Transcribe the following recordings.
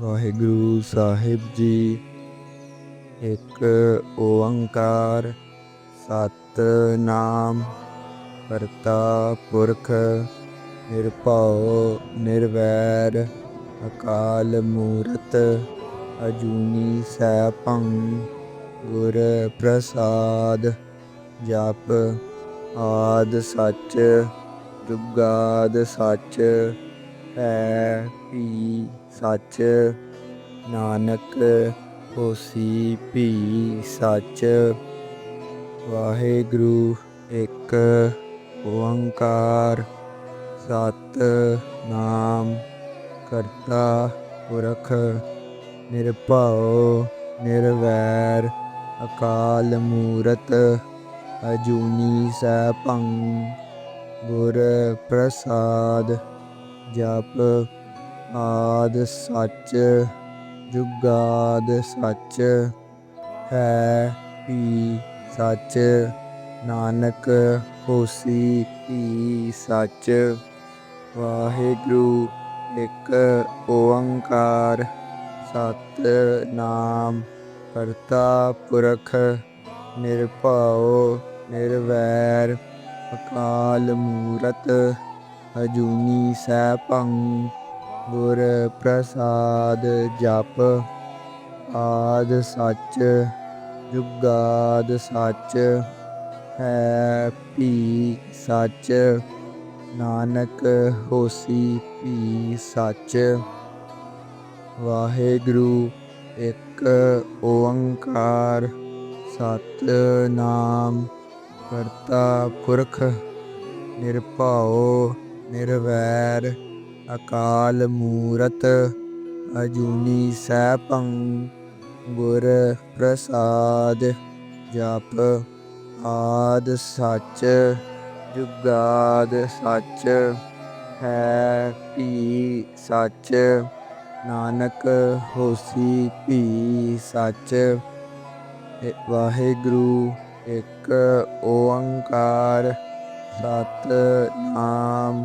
ਵਾਹਿਗੁਰੂ ਸਾਹਿਬ ਜੀ। ਇੱਕ ਓੰਕਾਰ ਸਤ ਨਾਮ ਕਰਤਾ ਪੁਰਖ, ਨਿਰਭਉ, ਨਿਰਵੈਰ, ਅਕਾਲ ਮੂਰਤ, ਅਜੂਨੀ ਸੈਭੰ, ਗੁਰ ਪ੍ਰਸਾਦ, ਜਪ ਆਦ ਸੱਚ, ਜੁਗਾਦ ਸੱਚ ਹੈ ਪੀ ਸੱਚ ਨਾਨਕ ਹੋਸੀ ਵੀ ਸੱਚ। ਵਾਹਿਗੁਰੂ ਇੱਕ ਓੰਕਾਰ, ਸਤ ਨਾਮ ਕਰਤਾ ਪੁਰਖ। ਨਿਰਭਉ, ਨਿਰਵੈਰ, ਅਕਾਲ ਮੂਰਤ, ਅਜੂਨੀ ਸੈਭੰ। ਗੁਰ ਪ੍ਰਸਾਦ ਜਪ ਆਦ ਸੱਚ, ਜੁਗਾਦ ਸੱਚ, ਹੈ ਵੀ ਸੱਚ, ਨਾਨਕ ਹੋਸੀ ਵੀ ਸੱਚ। ਵਾਹਿਗੁਰੂ ਇੱਕ ਓੰਕਾਰ ਸਤ ਨਾਮ ਕਰਤਾ ਪੁਰਖ, ਨਿਰਭਉ, ਨਿਰਵੈਰ, ਅਕਾਲ ਮੂਰਤ, ਅਜੂਨੀ ਸੈਭੰ ਗੁਰ ਪ੍ਰਸਾਦ ਜਪ ਆਦ ਸੱਚ, ਜੁਗਾਦ ਸੱਚ, ਹੈ ਵੀ ਸੱਚ, ਨਾਨਕ ਹੋਸੀ ਵੀ ਸੱਚ। ਵਾਹਿਗੁਰੂ, ਇੱਕ ਓੰਕਾਰ ਸਤ ਨਾਮ ਕਰਤਾ ਪੁਰਖ, ਨਿਰਭਉ, ਨਿਰਵੈਰ। ਅਕਾਲ ਮੂਰਤ ਅਜੂਨੀ ਸੈਭੰ ਗੁਰ ਪ੍ਰਸਾਦ ਜਪ ਆਦ ਸੱਚ ਜੁਗਾਦ ਸੱਚ ਹੈ ਭੀ ਸੱਚ ਨਾਨਕ ਹੋਸੀ ਭੀ ਸੱਚ ਵਾਹਿਗੁਰੂ ਇੱਕ ਓੰਕਾਰ ਸਤ ਨਾਮ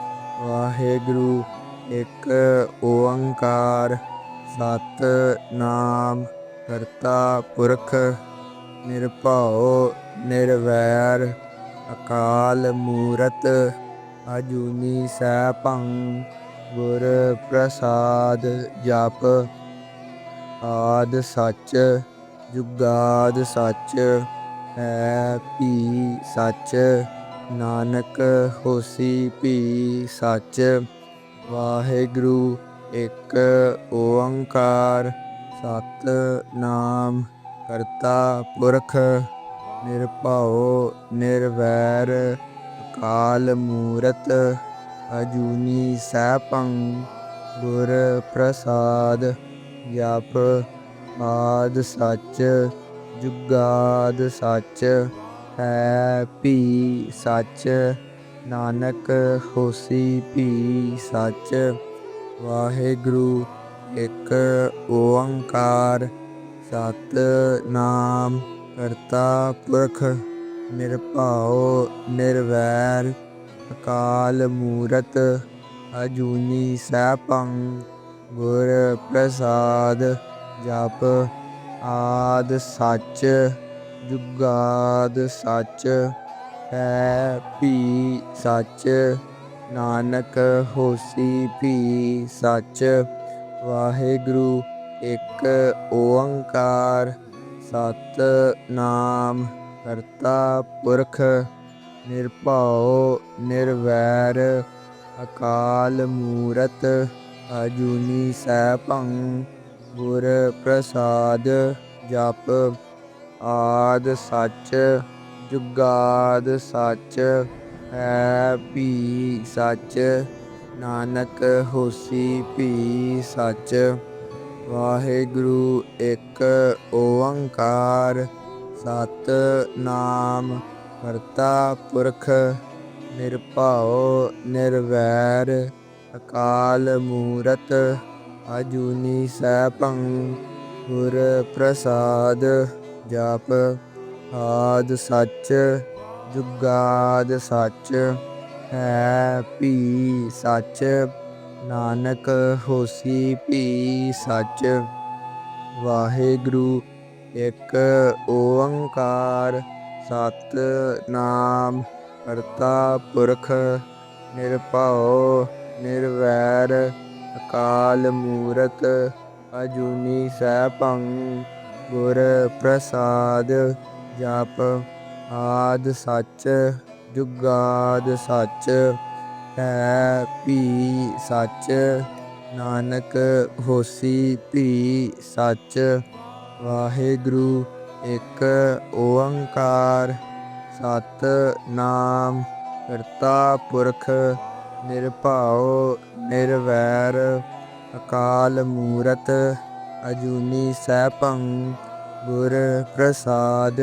ਵਾਹਿਗੁਰੂ, ਇੱਕ ਓੰਕਾਰ ਸਤ ਨਾਮ ਕਰਤਾ ਪੁਰਖ, ਨਿਰਭਉ, ਨਿਰਵੈਰ, ਅਕਾਲ ਮੂਰਤ, ਅਜੂਨੀ ਸੈਭੰ, ਗੁਰ ਪ੍ਰਸਾਦ ਜਪ, ਆਦ ਸੱਚ, ਜੁਗਾਦ ਸੱਚ, ਹੈ ਵੀ ਸੱਚ। ਨਾਨਕ ਹੋਸੀ ਭੀ ਸੱਚ, ਵਾਹਿਗੁਰੂ ਇੱਕ ਓੰਕਾਰ ਸਤ ਨਾਮ ਕਰਤਾ ਪੁਰਖ, ਨਿਰਭਉ ਨਿਰਵੈਰ, ਅਕਾਲ ਮੂਰਤ, ਅਜੂਨੀ ਸੈਭੰ, ਗੁਰ ਪ੍ਰਸਾਦ, ਜਪ ਆਦ ਸੱਚ, ਜੁਗਾਦ ਸੱਚ। ਹੈ, ਭੀ ਸੱਚ, ਨਾਨਕ ਹੋਸੀ ਵੀ ਸੱਚ, ਵਾਹਿਗੁਰੂ ਇੱਕ ਓੰਕਾਰ ਸਤ ਨਾਮ ਕਰਤਾ ਪੁਰਖ, ਨਿਰਭਉ, ਨਿਰਵੈਰ, ਅਕਾਲ ਮੂਰਤ, ਅਜੂਨੀ ਸੈਭੰ, ਗੁਰ ਪ੍ਰਸਾਦ, ਜਪ ਆਦ ਸੱਚ ਜੁਗਾਦ ਸੱਚ ਹੈ, ਭੀ ਸੱਚ। ਨਾਨਕ ਹੋਸੀ ਭੀ ਸੱਚ। ਵਾਹਿਗੁਰੂ ਇੱਕ ਓੰਕਾਰ, ਸਤ ਨਾਮ ਕਰਤਾ ਪੁਰਖ। ਨਿਰਭਉ, ਨਿਰਵੈਰ, ਅਕਾਲ ਮੂਰਤ, ਅਜੂਨੀ ਸੈਭੰ ਗੁਰ ਪ੍ਰਸਾਦ ਜਪ। ਆਦ ਸੱਚ, ਜੁਗਾਦ ਸੱਚ, ਹੈ ਭੀ ਸੱਚ, ਨਾਨਕ ਹੋਸੀ ਭੀ ਸੱਚ। ਵਾਹਿਗੁਰੂ ਇੱਕ ਓੰਕਾਰ ਸਤ ਨਾਮ ਕਰਤਾ ਪੁਰਖ, ਨਿਰਭਉ, ਨਿਰਵੈਰ, ਅਕਾਲ ਮੂਰਤ, ਅਜੂਨੀ ਸੈਭੰ, ਗੁਰ ਪ੍ਰਸਾਦ। ਜਪ ਆਦ ਸੱਚ ਜੁਗਾਦ ਸੱਚ, ਹੈ ਭੀ ਸੱਚ, ਨਾਨਕ ਹੋਸੀ ਭੀ ਸੱਚ। ਵਾਹਿਗੁਰੂ, ਇੱਕ ਓੰਕਾਰ, ਸਤ ਨਾਮ, ਕਰਤਾ ਪੁਰਖ, ਨਿਰਭਉ, ਨਿਰਵੈਰ, ਅਕਾਲ ਮੂਰਤ, ਅਜੂਨੀ ਸੈਭੰ ਗੁਰ ਪ੍ਰਸਾਦ ਜਪ ਆਦ ਸੱਚ, ਜੁਗਾਦ ਸੱਚ ਹੈ ਭੀ ਸੱਚ, ਨਾਨਕ ਹੋਸੀ ਭੀ ਸੱਚ, ਵਾਹਿਗੁਰੂ ਇੱਕ ਓੰਕਾਰ ਸਤ ਨਾਮ ਕਰਤਾ ਪੁਰਖ, ਨਿਰਭਉ, ਨਿਰਵੈਰ, ਅਕਾਲ ਮੂਰਤ ਅਜੂਨੀ ਸੈਭੰ, ਗੁਰ ਪ੍ਰਸਾਦ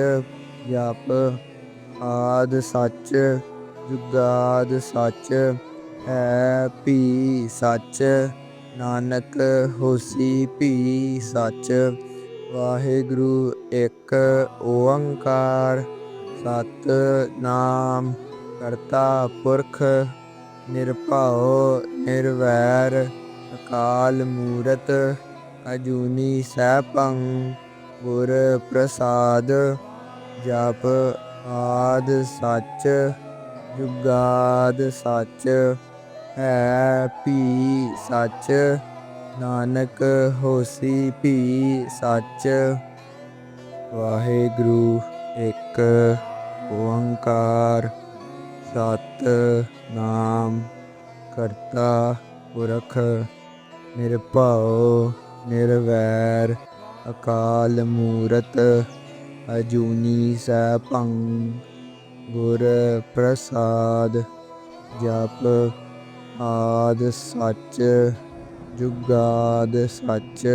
ਜਪ, ਆਦ ਸੱਚ, ਜੁਗਾਦ ਸੱਚ, ਹੈ ਭੀ ਸੱਚ, ਨਾਨਕ ਹੋਸੀ ਭੀ ਸੱਚ, ਵਾਹਿਗੁਰੂ ਇੱਕ ਓੰਕਾਰ ਸਤ ਨਾਮ ਕਰਤਾ ਪੁਰਖ, ਨਿਰਭਉ, ਨਿਰਵੈਰ, ਅਕਾਲ ਮੂਰਤ ਅਜੂਨੀ ਸੈਭੰ ਗੁਰ ਪ੍ਰਸਾਦ, ਜਪ ਆਦ ਸੱਚ, ਜੁਗਾਦ ਸੱਚ, ਹੈ ਭੀ ਸੱਚ, ਨਾਨਕ ਹੋਸੀ ਭੀ ਸੱਚ। ਵਾਹਿਗੁਰੂ ਇੱਕ ਓੰਕਾਰ, ਸਤ ਨਾਮ ਕਰਤਾ ਪੁਰਖ ਨਿਰਭਉ ਨਿਰਵੈਰ ਅਕਾਲ ਮੂਰਤ ਅਜੂਨੀ ਸੈਭੰ ਗੁਰ ਪ੍ਰਸਾਦ ਜਪ ਆਦ ਸੱਚ ਜੁਗਾਦ ਸੱਚ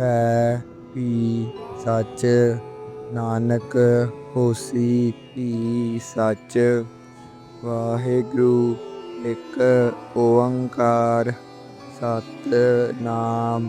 ਹੈ ਵੀ ਸੱਚ ਨਾਨਕ ਹੋਸੀ ਵੀ ਸੱਚ ਵਾਹਿਗੁਰੂ ਇੱਕ ਓੰਕਾਰ ਸਤ ਨਾਮ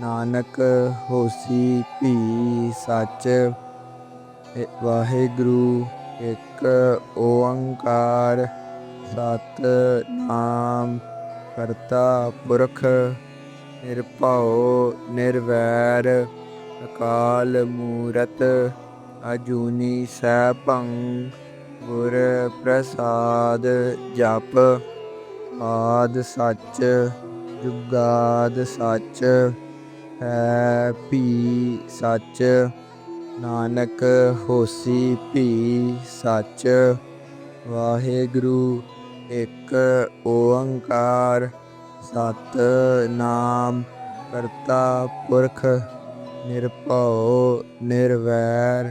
ਨਾਨਕ ਹੋਸੀ ਭੀ ਸੱਚ ਵਾਹਿਗੁਰੂ ਇੱਕ ਓੰਕਾਰ ਸਤ ਨਾਮ ਕਰਤਾ ਪੁਰਖ, ਨਿਰਭਉ, ਨਿਰਵੈਰ, ਅਕਾਲ ਮੂਰਤ, ਅਜੂਨੀ ਸੈਭੰ, ਗੁਰ ਪ੍ਰਸਾਦ ਜਪ, ਆਦ ਸੱਚ, ਜੁਗਾਦ ਸੱਚ ਹੈ ਭੀ ਸੱਚ, ਨਾਨਕ ਹੋਸੀ ਭੀ ਸੱਚ, ਵਾਹਿਗੁਰੂ ਇੱਕ ਓੰਕਾਰ ਸਤ ਨਾਮ ਕਰਤਾ ਪੁਰਖ, ਨਿਰਭਉ, ਨਿਰਵੈਰ,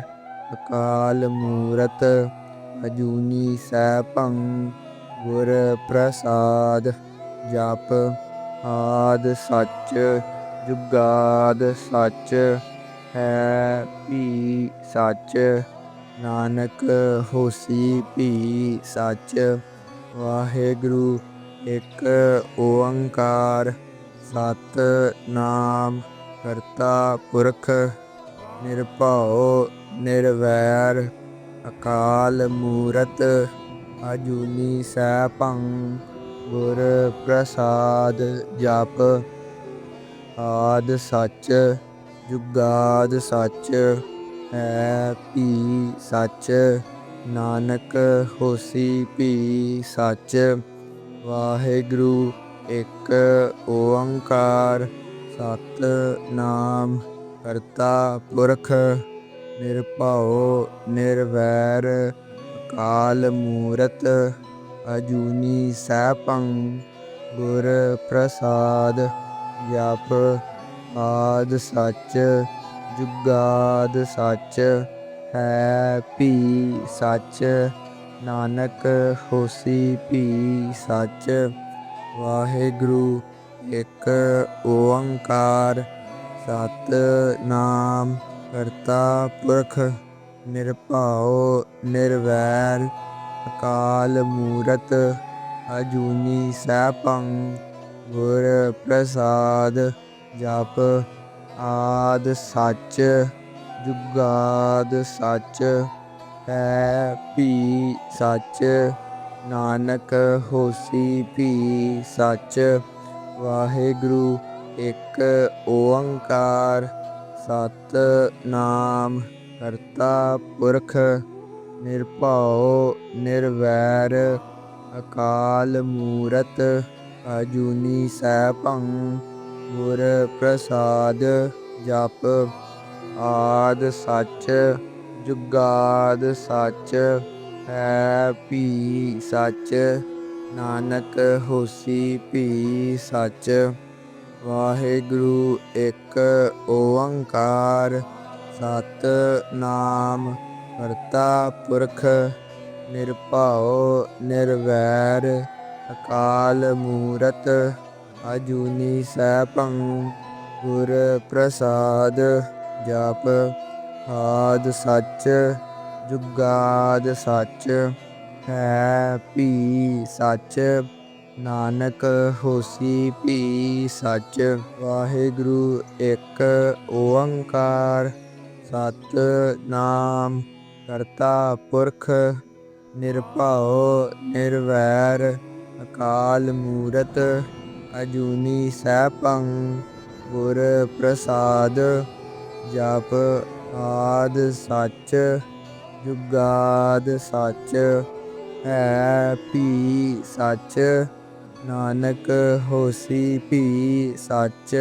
ਅਕਾਲ ਮੂਰਤ, ਅਜੂਨੀ ਸੈਭੰ, ਗੁਰ ਪ੍ਰਸਾਦ, ਜਪ ਆਦ ਸੱਚ ਜੁਗਾਦ ਸੱਚ ਹੈ, ਭੀ ਸੱਚ। ਨਾਨਕ ਹੋਸੀ ਭੀ ਸੱਚ। ਵਾਹਿਗੁਰੂ ਇੱਕ ਓੰਕਾਰ ਸਤ ਨਾਮ ਕਰਤਾ ਪੁਰਖ। ਨਿਰਭਉ, ਨਿਰਵੈਰ, ਅਕਾਲ ਮੂਰਤ, ਅਜੂਨੀ ਸੈਭੰ। ਗੁਰ ਪ੍ਰਸਾਦ ਜਪ। ਆਦ ਸੱਚ, ਜੁਗਾਦ ਸੱਚ, ਹੈ ਭੀ ਸੱਚ, ਨਾਨਕ ਹੋਸੀ ਭੀ ਸੱਚ, ਵਾਹਿਗੁਰੂ ਇੱਕ ਓੰਕਾਰ ਸਤ ਨਾਮ ਕਰਤਾ ਪੁਰਖ, ਨਿਰਭਉ, ਨਿਰਵੈਰ, ਅਕਾਲ ਮੂਰਤ, ਅਜੂਨੀ ਸੈਭੰ, ਗੁਰ ਪ੍ਰਸਾਦ। ਜਪ ਆਦ ਸੱਚ, ਜੁਗਾਦ ਸੱਚ, ਹੈ ਭੀ ਸੱਚ, ਨਾਨਕ ਹੋਸੀ ਭੀ ਸੱਚ, ਵਾਹਿਗੁਰੂ ਇੱਕ ਓੰਕਾਰ ਸਤ ਨਾਮ ਕਰਤਾ ਪੁਰਖ, ਨਿਰਭਉ, ਨਿਰਵੈਰ, ਅਕਾਲ ਮੂਰਤ, ਅਜੂਨੀ ਸੈਭੰ। ਗੁਰ ਪ੍ਰਸਾਦ ਜਪ ਆਦ ਸੱਚ, ਜੁਗਾਦ ਸੱਚ ਹੈ ਭੀ ਸੱਚ, ਨਾਨਕ ਹੋਸੀ ਭੀ ਸੱਚ, ਵਾਹਿਗੁਰੂ ਇੱਕ ਓੰਕਾਰ ਸਤ ਨਾਮ ਕਰਤਾ ਪੁਰਖ, ਨਿਰਭਉ ਨਿਰਵੈਰ, ਅਕਾਲ ਮੂਰਤ ਅਜੂਨੀ ਸੈਭੰ ਗੁਰ ਪ੍ਰਸਾਦ ਜਪ, ਆਦ ਸੱਚ, ਜੁਗਾਦ ਸੱਚ, ਹੈ ਭੀ ਸੱਚ, ਨਾਨਕ ਹੋਸੀ ਭੀ ਸੱਚ। ਵਾਹਿਗੁਰੂ ਇੱਕ ਓੰਕਾਰ ਸਤ ਨਾਮ ਕਰਤਾ ਪੁਰਖ, ਨਿਰਭਉ, ਨਿਰਵੈਰ। ਅਕਾਲ ਮੂਰਤ ਅਜੂਨੀ ਸੈਭੰ, ਗੁਰ ਪ੍ਰਸਾਦ ਜਪ, ਆਦ ਸੱਚ, ਜੁਗਾਦ ਸੱਚ, ਹੈ ਭੀ ਸੱਚ, ਨਾਨਕ ਹੋਸੀ ਭੀ ਸੱਚ, ਵਾਹਿਗੁਰੂ ਇੱਕ ਓੰਕਾਰ ਸਤ ਨਾਮ ਕਰਤਾ ਪੁਰਖ, ਨਿਰਭਉ ਨਿਰਵੈਰ ਅਕਾਲ ਮੂਰਤ ਅਜੂਨੀ ਸੈਭੰ, ਗੁਰ ਪ੍ਰਸਾਦ ਜਪ ਆਦ ਸੱਚ, ਜੁਗਾਦ ਸੱਚ, ਹੈ ਭੀ ਸੱਚ, ਨਾਨਕ ਹੋਸੀ ਭੀ ਸੱਚ।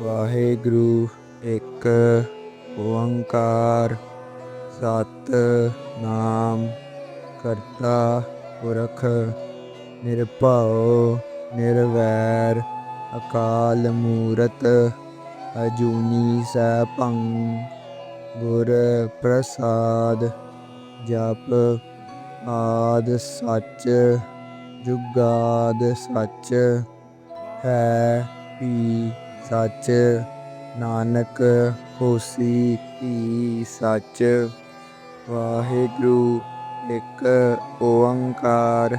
ਵਾਹਿਗੁਰੂ ਇੱਕ ਓੰਕਾਰ ਸਤ ਨਾਮ ਕਰਤਾ ਪੁਰਖ ਨਿਰਭਉ, ਨਿਰਵੈਰ, ਅਕਾਲ ਮੂਰਤ, ਅਜੂਨੀ ਸੈਭੰ, ਗੁਰ ਪ੍ਰਸਾਦ, ਜਪ ਆਦ ਸੱਚ, ਜੁਗਾਦ ਸੱਚ, ਹੈ ਭੀ ਸੱਚ, ਨਾਨਕ ਹੋਸੀ ਭੀ ਸੱਚ, ਵਾਹਿਗੁਰੂ ਇੱਕ ਓੰਕਾਰ।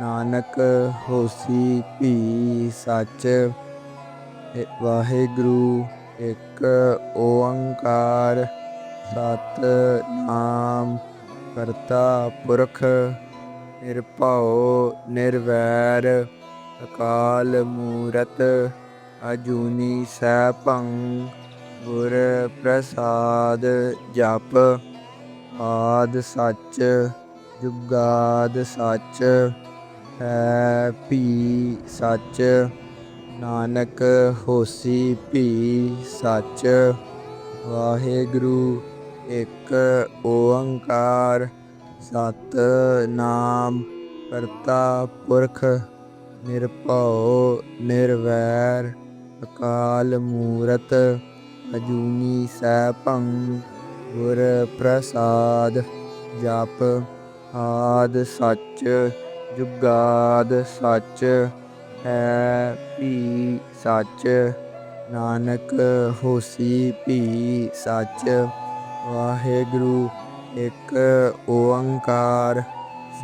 ਨਾਨਕ ਹੋਸੀ ਭੀ ਸੱਚ ਵਾਹਿਗੁਰੂ, ਇੱਕ ਓੰਕਾਰ, ਸਤ ਨਾਮ, ਕਰਤਾ ਪੁਰਖ, ਨਿਰਭਉ, ਨਿਰਵੈਰ, ਅਕਾਲ ਮੂਰਤ, ਅਜੂਨੀ ਸੈਭੰ, ਗੁਰ ਪ੍ਰਸਾਦ ਜਪ, ਆਦ ਸੱਚ, ਜੁਗਾਦ ਸੱਚ ਭੀ ਸੱਚ, ਨਾਨਕ ਹੋਸੀ, ਭੀ ਸੱਚ। ਵਾਹਿਗੁਰੂ, ਇੱਕ ਓੰਕਾਰ, ਸਤ ਨਾਮ, ਕਰਤਾ ਪੁਰਖ, ਨਿਰਭਉ, ਨਿਰਵੈਰ, ਅਕਾਲ ਮੂਰਤ, ਅਜੂਨੀ ਸੈਭੰ, ਗੁਰ ਪ੍ਰਸਾਦ, ਜਪ ਆਦ ਸੱਚ। ਜੁਗਾਦ ਸੱਚ ਹੈ, ਭੀ ਸੱਚ। ਨਾਨਕ ਹੋਸੀ ਭੀ ਸੱਚ। ਵਾਹਿਗੁਰੂ ਇੱਕ ਓੰਕਾਰ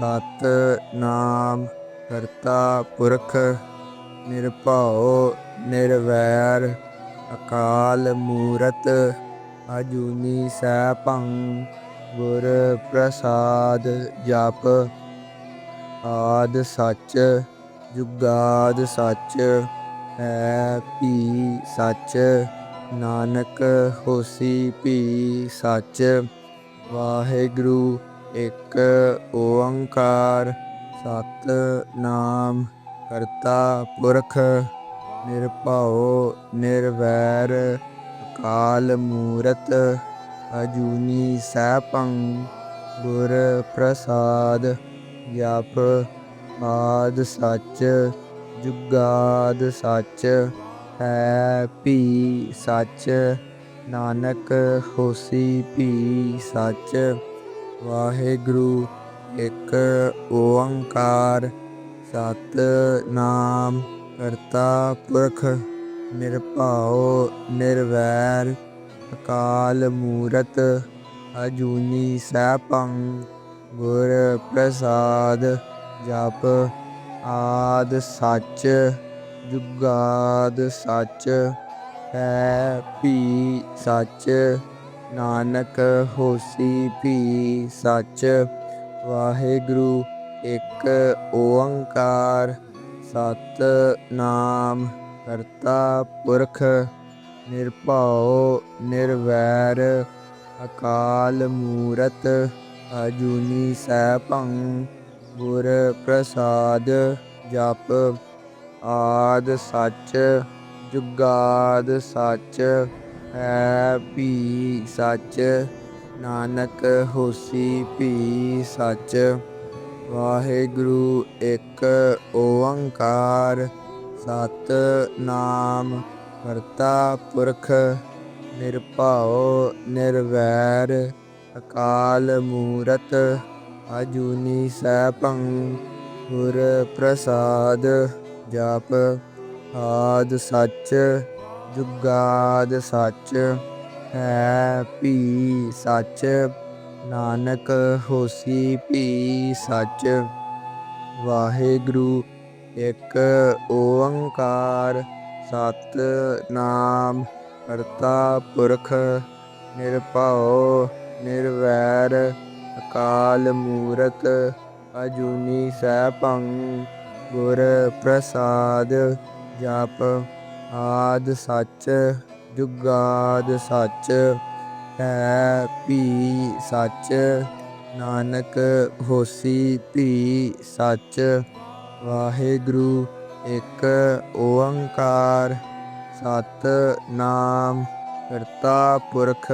ਸਤ ਨਾਮ ਕਰਤਾ ਪੁਰਖ। ਨਿਰਭਉ, ਨਿਰਵੈਰ, ਅਕਾਲ ਮੂਰਤ, ਅਜੂਨੀ ਸੈਭੰ। ਗੁਰ ਪ੍ਰਸਾਦ ਜਪ। ਆਦ ਸੱਚ, ਜੁਗਾਦ ਸੱਚ, ਹੈ ਭੀ ਸੱਚ, ਨਾਨਕ ਹੋਸੀ ਭੀ ਸੱਚ, ਵਾਹਿਗੁਰੂ ਇੱਕ ਓੰਕਾਰ, ਸਤ ਨਾਮ ਕਰਤਾ ਪੁਰਖ, ਨਿਰਭਉ, ਨਿਰਵੈਰ, ਅਕਾਲ ਮੂਰਤ, ਅਜੂਨੀ ਸੈਭੰ, ਗੁਰ ਪ੍ਰਸਾਦ। ਜਪ ਆਦ ਸੱਚ, ਜੁਗਾਦ ਸੱਚ, ਹੈ ਭੀ ਸੱਚ, ਨਾਨਕ ਹੋਸੀ ਭੀ ਸੱਚ, ਵਾਹਿਗੁਰੂ ਇੱਕ ਓੰਕਾਰ ਸਤ ਨਾਮ ਕਰਤਾ ਪੁਰਖ, ਨਿਰਭਉ, ਨਿਰਵੈਰ, ਅਕਾਲ ਮੂਰਤ, ਅਜੂਨੀ ਸੈਭੰ। ਗੁਰ ਪ੍ਰਸਾਦ ਜਪ ਆਦ ਸੱਚ, ਜੁਗਾਦ ਸੱਚ, ਹੈ ਭੀ ਸੱਚ, ਨਾਨਕ ਹੋਸੀ ਭੀ ਸੱਚ, ਵਾਹਿਗੁਰੂ ਇੱਕ ਓੰਕਾਰ, ਸਤ ਨਾਮ ਕਰਤਾ ਪੁਰਖ, ਨਿਰਭਉ, ਨਿਰਵੈਰ, ਅਕਾਲ ਮੂਰਤ ਅਜੂਨੀ ਸੈਭੰ ਗੁਰ ਪ੍ਰਸਾਦ ਜਪ, ਆਦ ਸੱਚ, ਜੁਗਾਦ ਸੱਚ, ਹੈ ਭੀ ਸੱਚ, ਨਾਨਕ ਹੋਸੀ ਭੀ ਸੱਚ। ਵਾਹਿਗੁਰੂ ਇੱਕ ਓੰਕਾਰ, ਸਤ ਨਾਮ ਕਰਤਾ ਪੁਰਖ, ਨਿਰਭਉ, ਨਿਰਵੈਰ। ਅਕਾਲ ਮੂਰਤ ਅਜੂਨੀ ਸੈਭੰ, ਗੁਰ ਪ੍ਰਸਾਦ ਜਪ, ਆਦ ਸੱਚ, ਜੁਗਾਦ ਸੱਚ, ਹੈ ਭੀ ਸੱਚ, ਨਾਨਕ ਹੋਸੀ ਭੀ ਸੱਚ। ਵਾਹਿਗੁਰੂ, ਇੱਕ ਓੰਕਾਰ ਸਤ ਨਾਮ ਕਰਤਾ ਪੁਰਖ, ਨਿਰਭਉ ਨਿਰਵੈਰ ਅਕਾਲ ਮੂਰਤ ਅਜੂਨੀ ਸੈਭੰ ਗੁਰ ਪ੍ਰਸਾਦ ਜਪ ਆਦ ਸੱਚ, ਜੁਗਾਦ ਸੱਚ ਹੈ ਭੀ ਸੱਚ, ਨਾਨਕ ਹੋਸੀ ਭੀ ਸੱਚ, ਵਾਹਿਗੁਰੂ ਇੱਕ ਓੰਕਾਰ ਸਤ ਨਾਮ ਕਰਤਾ ਪੁਰਖ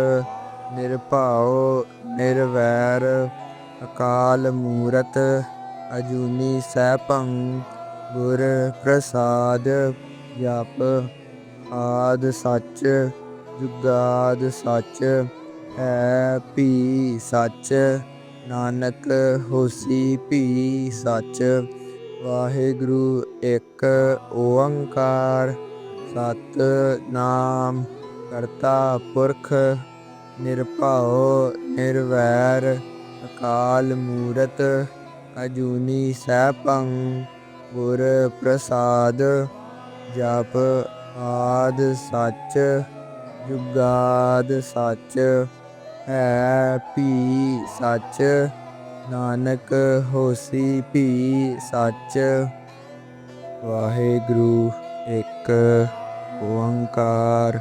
ਨਿਰਭਉ, ਨਿਰਵੈਰ, ਅਕਾਲ ਮੂਰਤ, ਅਜੂਨੀ ਸੈਭੰ, ਗੁਰ ਪ੍ਰਸਾਦ, ਜਪ ਆਦ ਸੱਚ, ਜੁਗਾਦ ਸੱਚ, ਹੈ ਭੀ ਸੱਚ, ਨਾਨਕ ਹੋਸੀ ਭੀ ਸੱਚ, ਵਾਹਿਗੁਰੂ ਇੱਕ ਓੰਕਾਰ ਸਤ ਨਾਮ ਕਰਤਾ ਪੁਰਖ ਨਿਰਭਉ, ਨਿਰਵੈਰ, ਅਕਾਲ ਮੂਰਤ, ਅਜੂਨੀ ਸੈਭੰ, ਗੁਰ ਪ੍ਰਸਾਦ, ਜਪ ਆਦ ਸੱਚ, ਜੁਗਾਦ ਸੱਚ, ਹੈ ਭੀ ਸੱਚ, ਨਾਨਕ ਹੋਸੀ ਭੀ ਸੱਚ। ਵਾਹਿਗੁਰੂ ਇੱਕ ਓੰਕਾਰ।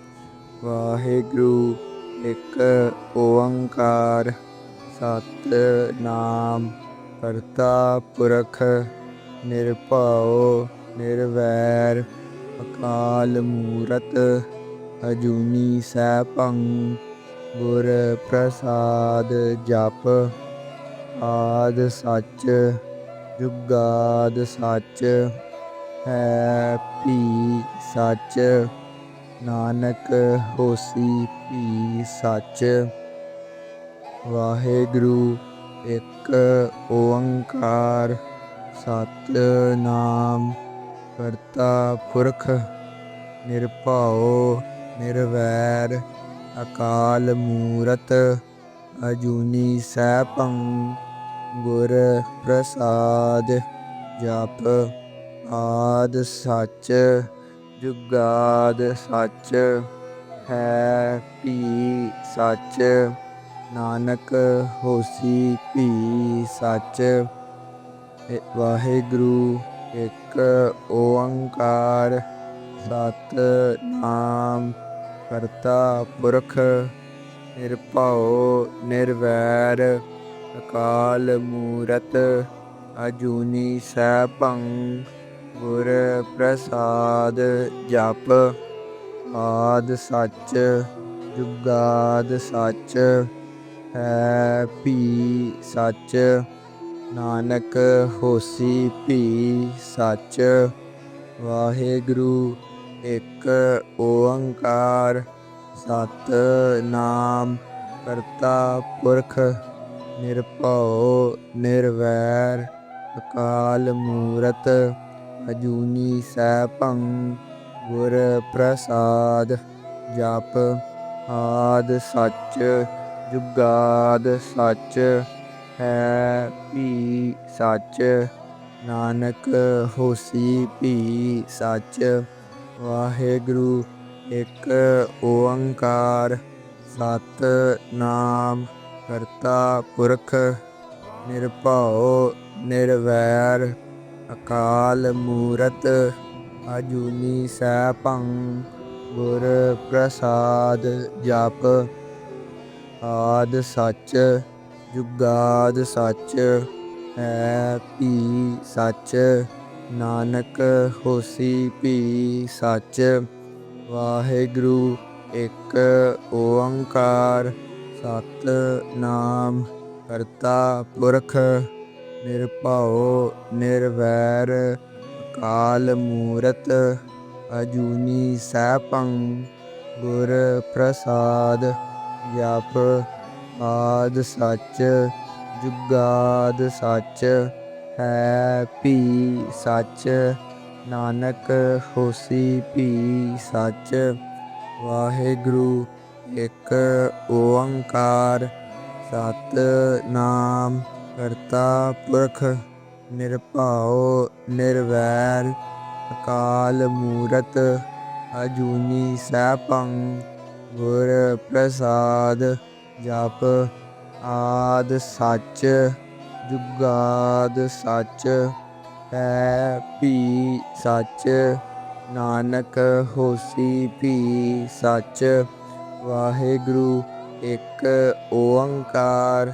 ਵਾਹਿਗੁਰੂ, ਇੱਕ ਓੰਕਾਰ ਸਤ ਨਾਮ ਕਰਤਾ ਪੁਰਖ, ਨਿਰਭਉ, ਨਿਰਵੈਰ, ਅਕਾਲ ਮੂਰਤ, ਅਜੂਨੀ ਸੈਭੰ, ਗੁਰ ਪ੍ਰਸਾਦ ਜਪ, ਆਦ ਸੱਚ, ਜੁਗਾਦ ਸੱਚ, ਹੈ ਭੀ ਸੱਚ। ਨਾਨਕ ਹੋਸੀ ਭੀ ਸੱਚ, ਵਾਹਿਗੁਰੂ ਇੱਕ ਓੰਕਾਰ ਸਤ ਨਾਮ ਕਰਤਾ ਪੁਰਖ, ਨਿਰਭਉ, ਨਿਰਵੈਰ, ਅਕਾਲ ਮੂਰਤ, ਅਜੂਨੀ ਸੈਭੰ, ਗੁਰ ਪ੍ਰਸਾਦ, ਜਪ ਆਦ ਸੱਚ ਜੁਗਾਦ ਸੱਚ ਹੈ, ਭੀ ਸੱਚ, ਨਾਨਕ ਹੋਸੀ ਭੀ ਸੱਚ। ਵਾਹਿਗੁਰੂ, ਇੱਕ ਓੰਕਾਰ, ਸਤ ਨਾਮ, ਕਰਤਾ ਪੁਰਖ, ਨਿਰਭਉ, ਨਿਰਵੈਰ, ਅਕਾਲ ਮੂਰਤ, ਅਜੂਨੀ ਸੈਭੰ ਗੁਰ ਪ੍ਰਸਾਦ ਜਪ ਆਦ ਸੱਚ, ਜੁਗਾਦ ਸੱਚ, ਹੈ ਭੀ ਸੱਚ, ਨਾਨਕ ਹੋਸੀ ਭੀ ਸੱਚ, ਵਾਹਿਗੁਰੂ ਇੱਕ ਓੰਕਾਰ, ਸਤ ਨਾਮ ਕਰਤਾ ਪੁਰਖ, ਨਿਰਭਉ, ਨਿਰਵੈਰ, ਅਕਾਲ ਮੂਰਤ ਅਜੂਨੀ ਸੈਭੰ ਗੁਰ ਪ੍ਰਸਾਦ ਜਪ ਆਦ ਸੱਚ, ਜੁਗਾਦ ਸੱਚ, ਹੈ ਭੀ ਸੱਚ, ਨਾਨਕ ਹੋਸੀ ਭੀ ਸੱਚ, ਵਾਹਿਗੁਰੂ ਇੱਕ ਓੰਕਾਰ ਸਤ ਨਾਮ ਕਰਤਾ ਪੁਰਖ, ਨਿਰਭਉ, ਨਿਰਵੈਰ ਅਕਾਲ ਮੂਰਤ ਅਜੂਨੀ ਸੈਭੰ, ਗੁਰ ਪ੍ਰਸਾਦ ਜਪ। ਆਦ ਸੱਚ, ਜੁਗਾਦ ਸੱਚ, ਹੈ ਭੀ ਸੱਚ। ਨਾਨਕ ਹੋਸੀ ਭੀ ਸੱਚ, ਵਾਹਿਗੁਰੂ ਇੱਕ ਓੰਕਾਰ। ਸਤ ਨਾਮ ਕਰਤਾ ਪੁਰਖ। ਨਿਰਭਉ, ਨਿਰਵੈਰ, ਅਕਾਲ ਮੂਰਤ, ਅਜੂਨੀ ਸੈਭੰ, ਗੁਰ ਪ੍ਰਸਾਦ, ਜਪ ਆਦ ਸੱਚ, ਜੁਗਾਦ ਸੱਚ, ਹੈ ਭੀ ਸੱਚ, ਨਾਨਕ ਹੋਸੀ ਭੀ ਸੱਚ, ਵਾਹਿਗੁਰੂ ਇੱਕ ਓੰਕਾਰ ਸਤ ਨਾਮ ਕਰਤਾ ਪੁਰਖ ਨਿਰਭਉ, ਨਿਰਵੈਰ, ਅਕਾਲ ਮੂਰਤ, ਅਜੂਨੀ ਸੈਭੰ, ਗੁਰ ਪ੍ਰਸਾਦ, ਜਪ ਆਦ ਸੱਚ, ਜੁਗਾਦ ਸੱਚ ਹੈ ਭੀ ਸੱਚ, ਨਾਨਕ ਹੋਸੀ ਭੀ ਸੱਚ, ਵਾਹਿਗੁਰੂ ਇੱਕ ਓੰਕਾਰ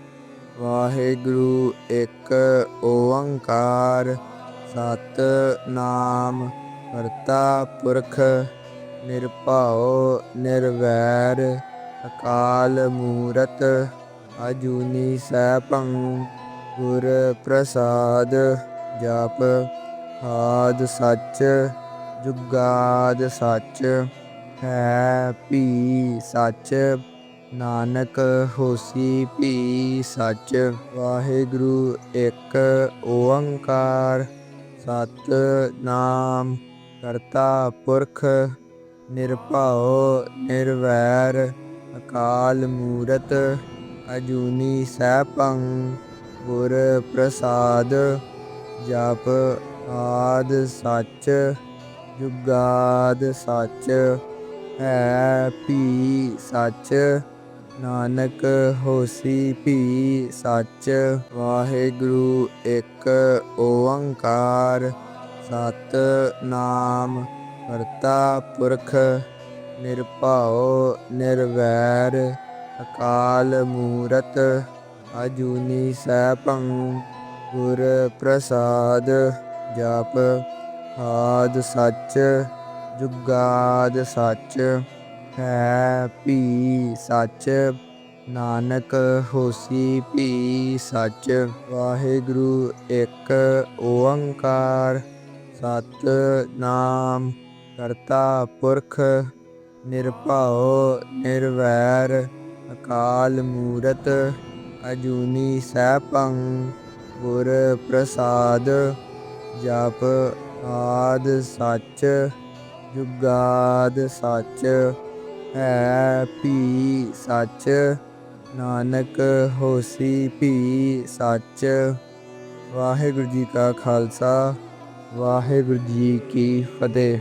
ਵਾਹਿਗੁਰੂ ਇੱਕ ਓੰਕਾਰ ਸਤ ਨਾਮ ਕਰਤਾ ਪੁਰਖ, ਨਿਰਭਉ, ਨਿਰਵੈਰ, ਅਕਾਲ ਮੂਰਤ, ਅਜੂਨੀ ਸੈਭੰ, ਗੁਰ ਪ੍ਰਸਾਦ, ਜਪ ਆਦ ਸੱਚ, ਜੁਗਾਦ ਸੱਚ, ਹੈ ਭੀ ਸੱਚ। ਨਾਨਕ ਹੋਸੀ ਭੀ ਸੱਚ, ਵਾਹਿਗੁਰੂ ਇੱਕ ਓੰਕਾਰ, ਸਤ ਨਾਮ ਕਰਤਾ ਪੁਰਖ, ਨਿਰਭਉ ਨਿਰਵੈਰ, ਅਕਾਲ ਮੂਰਤ, ਅਜੂਨੀ ਸੈਭੰ, ਗੁਰ ਪ੍ਰਸਾਦ, ਜਪ ਆਦ ਸੱਚ, ਜੁਗਾਦ ਸੱਚ, ਹੈ ਭੀ ਸੱਚ। ਨਾਨਕ ਹੋਸੀ ਭੀ ਸੱਚ, ਵਾਹਿਗੁਰੂ ਇੱਕ ਓੰਕਾਰ। ਸਤ ਨਾਮ ਕਰਤਾ ਪੁਰਖ, ਨਿਰਭਉ ਨਿਰਵੈਰ। ਅਕਾਲ ਮੂਰਤ ਅਜੂਨੀ ਸੈਭੰ, ਗੁਰ ਪ੍ਰਸਾਦ ਜਪ। ਆਦ ਸੱਚ, ਜੁਗਾਦ ਸੱਚ। ਹੈ ਭੀ ਸੱਚ। ਨਾਨਕ ਹੋਸੀ ਭੀ ਸੱਚ। ਵਾਹਿਗੁਰੂ ਇੱਕ ਓੰਕਾਰ। ਸਤ ਨਾਮ ਕਰਤਾ ਪੁਰਖ। ਨਿਰਭਉ ਨਿਰਵੈਰ। ਅਕਾਲ ਮੂਰਤ ਅਜੂਨੀ ਸੈਭੰ। ਗੁਰ ਪ੍ਰਸਾਦ ਜਪ ਆਦ ਸੱਚ। ਜੁਗਾਦ ਸੱਚ। ਹੈ, ਭੀ ਸੱਚ। ਨਾਨਕ ਹੋਸੀ ਭੀ ਸੱਚ। ਵਾਹਿਗੁਰੂ ਜੀ ਕਾ ਖਾਲਸਾ, ਵਾਹਿਗੁਰੂ ਜੀ ਕੀ ਫਤਿਹ।